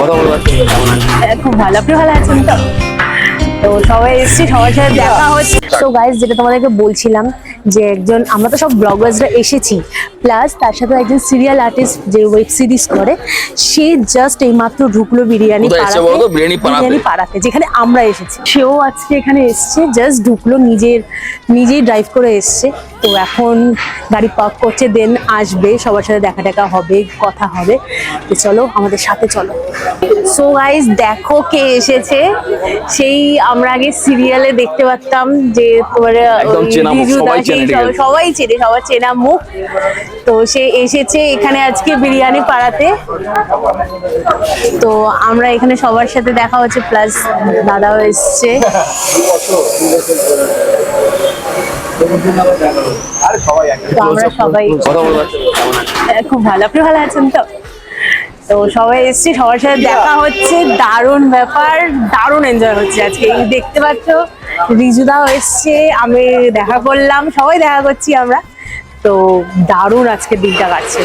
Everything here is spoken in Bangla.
হ্যাঁ, খুব ভালো। আপনি ভালো আছেন তো? তো সবাই এসেছি সবার সাথে দেখা হচ্ছে। তো গাইজ যেটা তোমাদেরকে বলছিলাম যে একজন আমরা তো সব ব্লগার্সরা এসেছি। প্লাস তার সাথে একজন সিরিয়াল আর্টিস্ট যে ওয়েব সিরিজ করে সে জাস্ট এইমাত্র ঢুকলো বিরিয়ানি? বিরিয়ানি পাড়াতে। যেখানে আমরা এসেছি। সেও আজকে এখানে এসছে জাস্ট ঢুকলো নিজের নিজেই ড্রাইভ করে এসছে। তো এখন গাড়ি পার্ক করছে দেন আসবে সবার সাথে দেখা টাকা হবে কথা হবে। তো চলো আমাদের সাথে চলো। সো গাইস দেখো কে এসেছে। সেই আমরা আগে সিরিয়ালে দেখতে পারতাম যে তোমার সবাই চেনে সবার চেনা মুখ। তো সে এসেছে এখানে আজকে বিরিয়ানি পাড়াতে। তো আমরা এখানে সবার সাথে দেখা হচ্ছে প্লাস দাদাও এসছে। তো সবাই সবার সাথে দেখা হচ্ছে। ব্যাপার, দারুণ এনজয় হচ্ছে আজকে। দেখতে পাচ্ছ রিজুদাও এসছে, আমি দেখা করলাম, সবাই দেখা করছি আমরা। তো দারুণ আজকে দিনটা কাটছে।